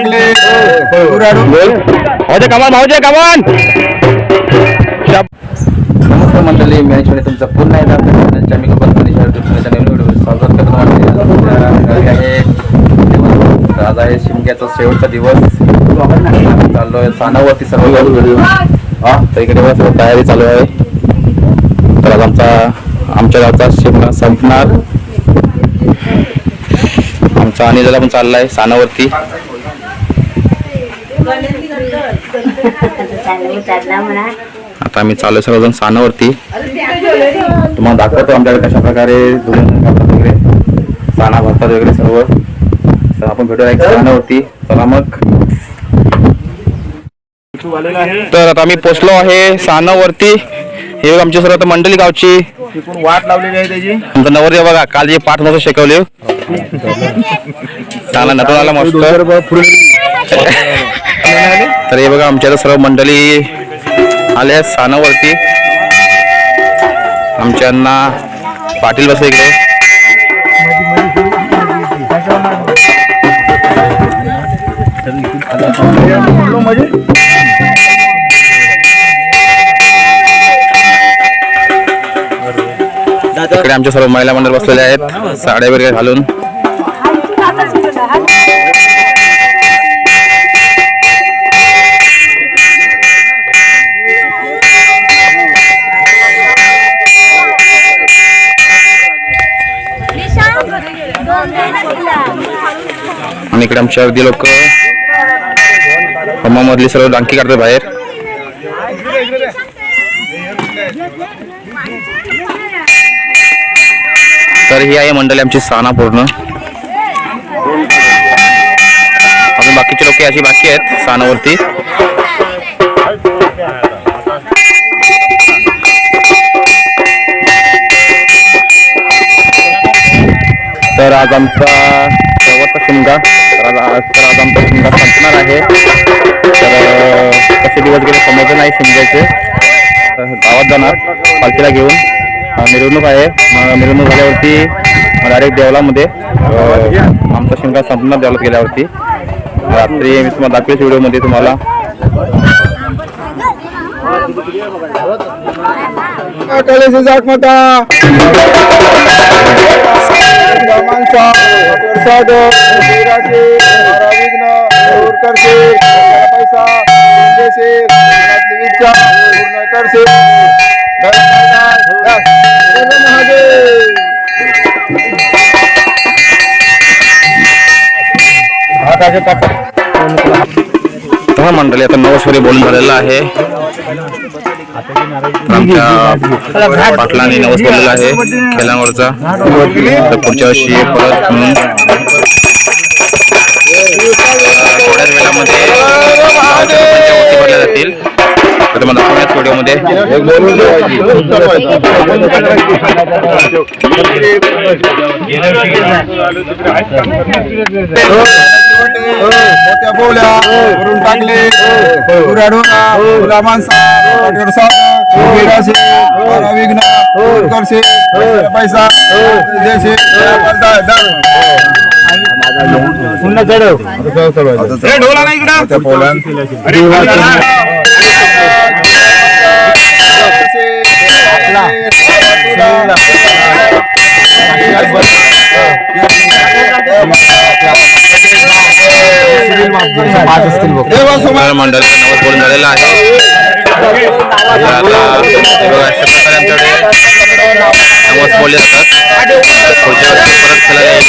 टाकले भाऊजे कमान भाऊजे कमान नमस्कार मंडळी मी ऐश्वर्या तुमचं पुन्हा एकदा आपल्या चॅनलच्या मी गोपाल तुमच्या नवीन व्हिडिओ स्वागत करतो आहे आज आहे शिमग्याचा शेवटचा दिवस. चाललोय सानावरती सर्व हा तर इकडे सर्व तयारी चालू आहे. तर आज आमचा आमच्या गावचा शिमगा संपणार. आमचा अनिलला पण चाललाय सानावरती. आता आम्ही चालू सर्वजण सानावरती. तुम्हाला दाखवतो आमच्याकडे कशा प्रकारे वगैरे. साना भरतात वगैरे सर्व. तर आपण भेटूया एक सानावरती. चला मग. तर आता आम्ही पोचलो आहे सानावरती. हे बघा आमची सर्व आता मंडळी गावची. वाट लावलेली आहे त्याची. आमचा नवर बघा काल जे पाठ मस्त शिकवले. चांगला नटून आला मस्त. तर हे बघा आमच्या सर्व मंडळी आल्या सानावरती आमच्यांना पाटील बस इकडे. इकडे आमच्या सर्व महिला मंडळ बसलेले आहेत. साड्या वगैरे घालून. आणि इकडे आमच्या अगदी लोक. हमामधली सर्व डांकी काढतात बाहेर. तर ही आहे मंडळी आमची साना पूर्ण. अजून बाकीचे लोक अशी बाकी आहेत सानावरती. तर आज आमचा शेवटचा शिमगा तर आज तर आज आमचा शिमगा संपणार आहे. तर कसे दिवस गेले समजलं नाही शिमग्याचे गावात जाणार पालखीला घेऊन. मिरवणूक आहे. मिरवणूक झाल्यावरती डायरेक्ट देवलामध्ये आमचा शिमगा संपणार देवलात गेल्यावरती. रात्री मी तुम्हाला दाखवेल व्हिडिओमध्ये तुम्हाला. कलेचे जात मता. माणसा साधक विघ्न दूर पैसा पूर्ण मंडळी आता नवस्वरी बोलून झालेला आहे. आमच्या पाटलांनी नवस बोललेला आहे खेळांवरचा. तर पुढच्या वर्षी परत म्हणून थोड्याच वेळामध्ये गावाच्या लोकांच्या वस्ती भरल्या जातील तर मला दाखवण्याच व्हिडिओमध्ये मोठ्या बोल्या करून टाकले. उराडून तुला माणसा. बारा विघ्न. दूर करसे पैसा देशे ढोला नाही इकडं. त्या तर मंडळी नवस बोलून झालेला आहे आमच्याकडे नवस बोलले जातात पुढच्या वर्षी परत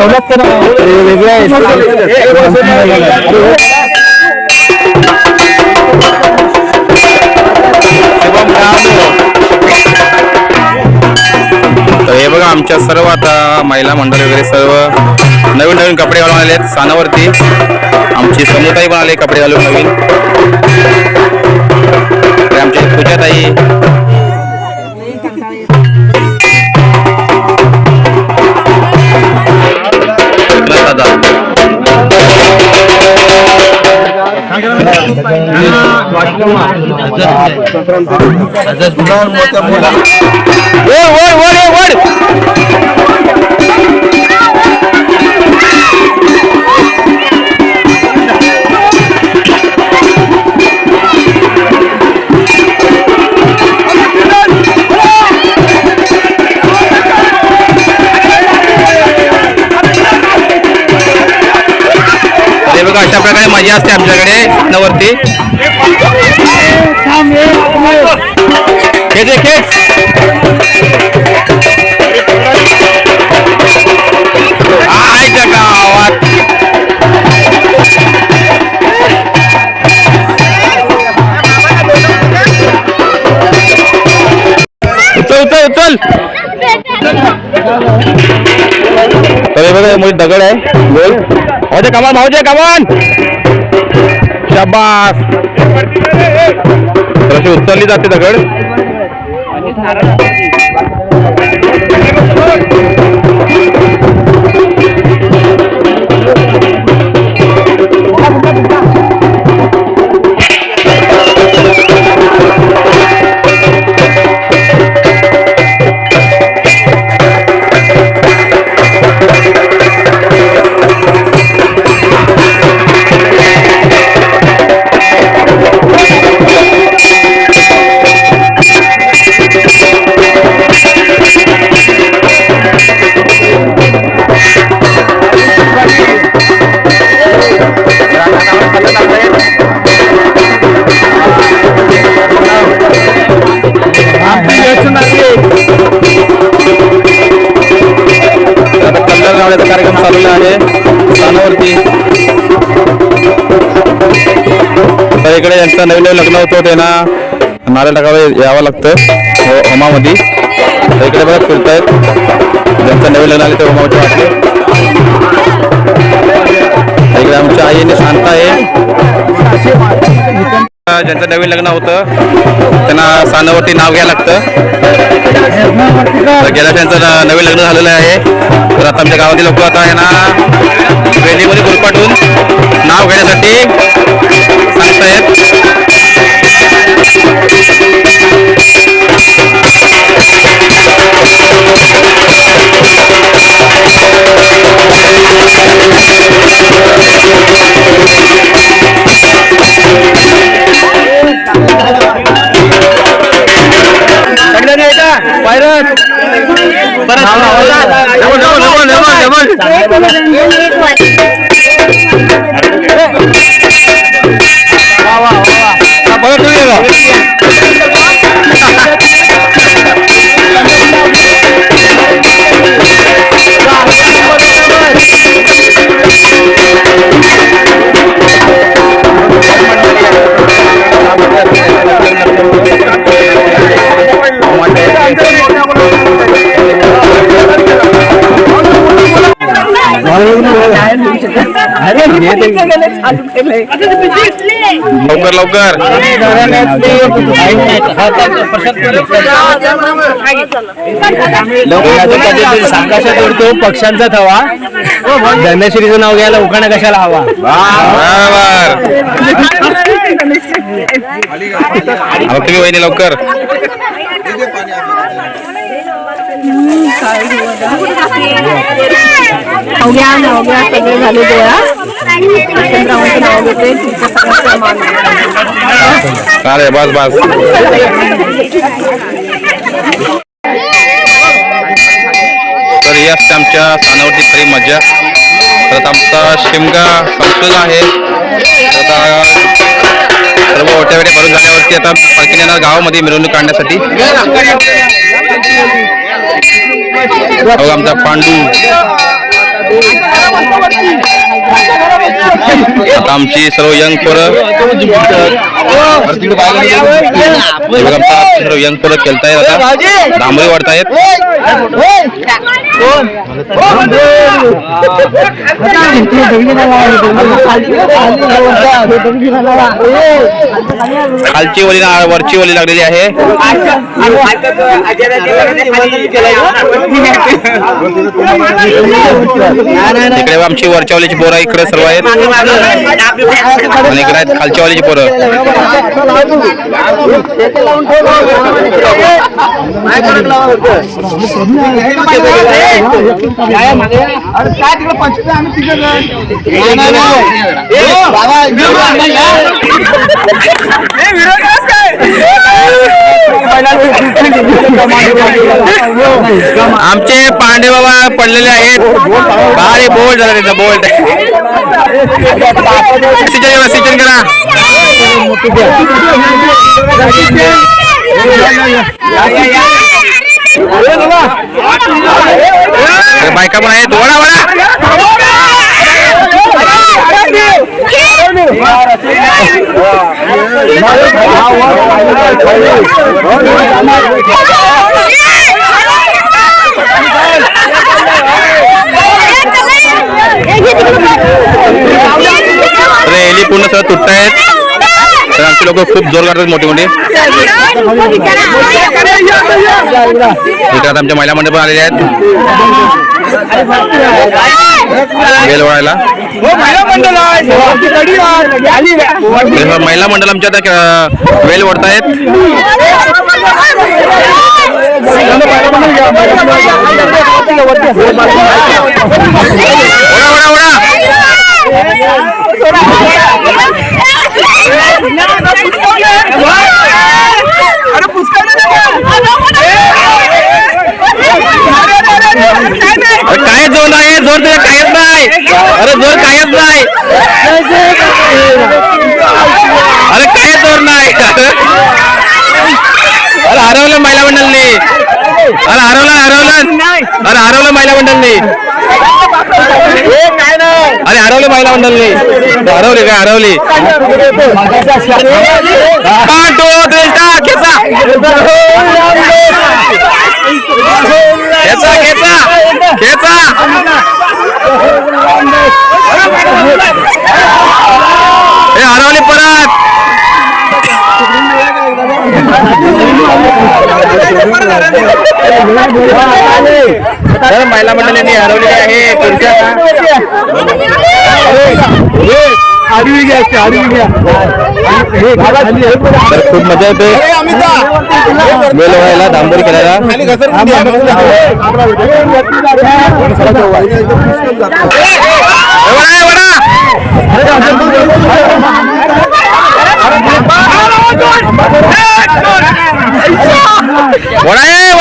खेळायला येईल शुभम काम तर हे बघा आमच्या सर्व आता महिला मंडळ वगैरे सर्व नवीन नवीन कपडे घालून आले आहेत सानावरती. आमची समुदाय पण आले कपडे घालून नवीन. आणि आमची पूजाताई. हे बघा अशा प्रकारे मजा असते आमच्याकडे नवरती खेच आहे, खेच आयच्या गावात. उचल उचल उचल. तर हे बघा मोठी दगड आहे. कमान भाऊजे कमान शाबास. तर अशी उचलली जाते दगड. नवीन नवीन लग्न होतं त्यांना नारळ टाकावं यावं लागतं. हो होमामध्ये. इकडे बघा फिरतायत ज्यांचं नवीन लग्न आले ते होमावरती वाटले. इकडे आमच्या आईने शांत आहे. ज्यांचं नवीन लग्न होतं त्यांना सानावरती नाव घ्यायला लागतं. गेल्या त्यांचं नवीन लग्न झालेलं आहे. तर आता आमच्या गावातील लोक आता यांना वेलीमध्ये गुरपाटून नाव घेण्यासाठी सांगतायत. Vale, vale, vale, vale, vale. लवकर लवकर सांगायचा जोडतो पक्षांचा थवा धनश्रीचं नाव घ्यायला उखाणा कशाला हवा तुम्ही वहिनी लवकर अवघ्या नवघ्या सगळे झाले गोळा नाव घेते मान बस बस तर ही असते आमच्या स्थानावरती खरी मजा तर आमचा शिमगा संपलेला आहे तर आता सर्व ओट्या भरून झाल्यावरती आता पालखीने गावामध्ये मिरवणूक काढण्यासाठी. बघा आमचा पांडू आता आमची सर्व यंग पोरं सर्व यंग पोरं खेळतायत आता. डांबरी वाढतायत. खालची वली वरची वली लागलेली आहे. इकडे आमची वरच्या वलीची पोरं इकडे सर्व आहेत. आणि इकडे आहेत खालच्या वालीची पोरं आमचे पांडे बाबा पडलेले आहेत अरे बोल्ड झाला त्याचा बोल्ड सिचन करा सिचन करा अरे बायका पण आहेत वडा वडा अरे एली पूर्ण सगळं तुटत आहेत तर आमचे लोक खूप जोर आहेत मोठे मोठे. इकडे आता आमच्या महिला मंडळ पण आलेले आहेत. बेल वळायला. महिला मंडळ आमच्या आता वेल ओढतायत. आहेत काय जोर आहे? जोर तुला कायच नाही. अरे जोर कायच नाही. अरे काय जोर नाही. अरे हरवलं महिला मंडळनी. अरे हरवलं हरवलं. अरे हरवलं महिला मंडळनी. अरे हरवले महिला मंडळनी हरवली काय हरवली? One, खेचा. खेचा खेचा हे परत. तर महिला मंडळींनी हरवलेली आहे खुर्च्या तर खूप मजा येते मेल व्हायला दांबोरी करायला वडा वडा! वडा ए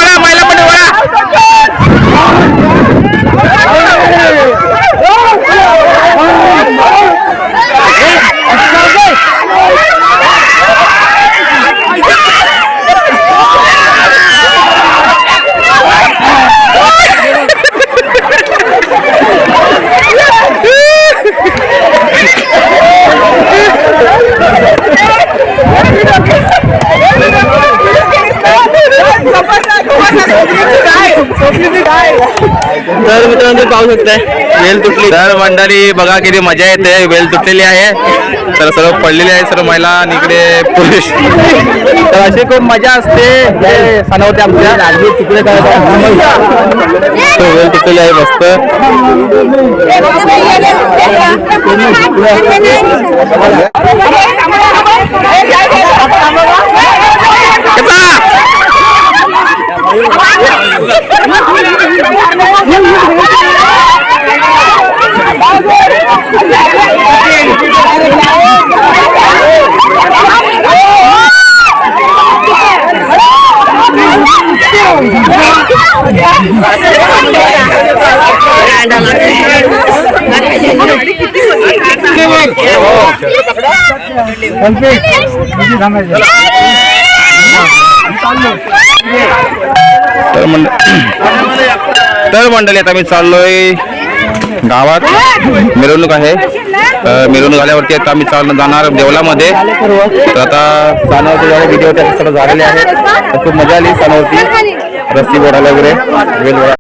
तर मित्रांनो पाहू शकताय वेल तुटली. तर मंडळी बघा किती मजा येते. वेल तुटलेली आहे. तर सर्व पडलेले आहे सर्व महिला आणि इकडे पुरुष. तर अशी खूप मजा असते. सणवते आमच्या. राजवीर तिकडे वेल तुटलेली आहे मस्त. तर मंड तर मंडळी आता मी चाललोय गावात. मिरवणूक आहे. मिरवणूक आल्यावरती आता आम्ही चालणं जाणार देवलामध्ये तर आता सणावरती जेव्हा व्हिडिओ त्या सर्व झालेले आहेत. तर खूप मजा आली सणावरती. रस्सी बोडायला वगैरे. वेल